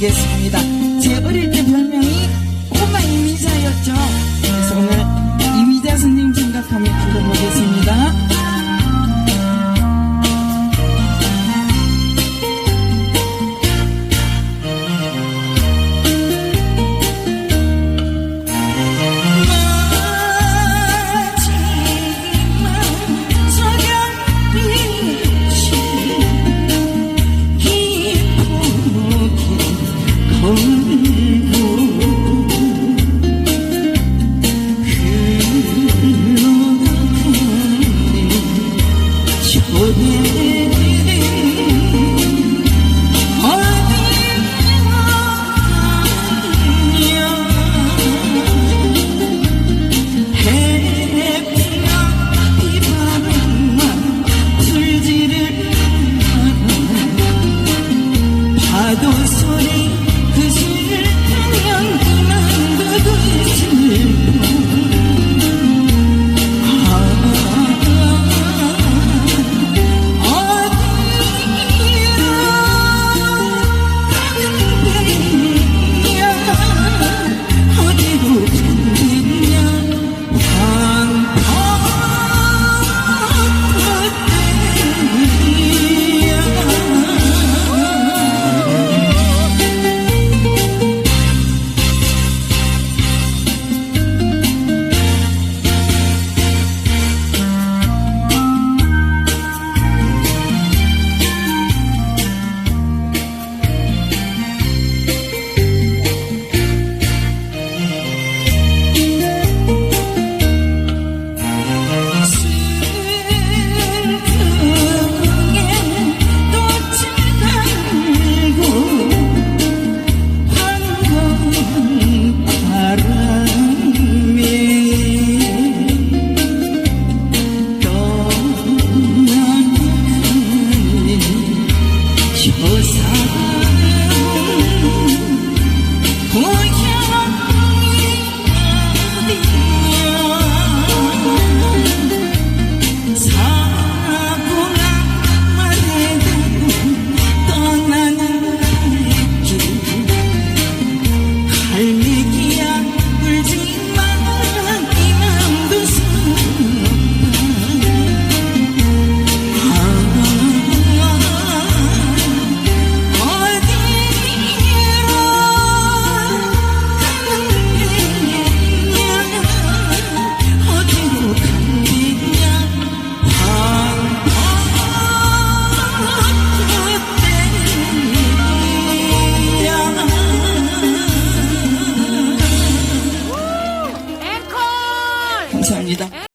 드리겠습니다. 제 어릴 때 별명이 꼬마 이미자였죠. 그래서 오늘 이미자 선생님 생각하며 불러보겠습니다. I don't.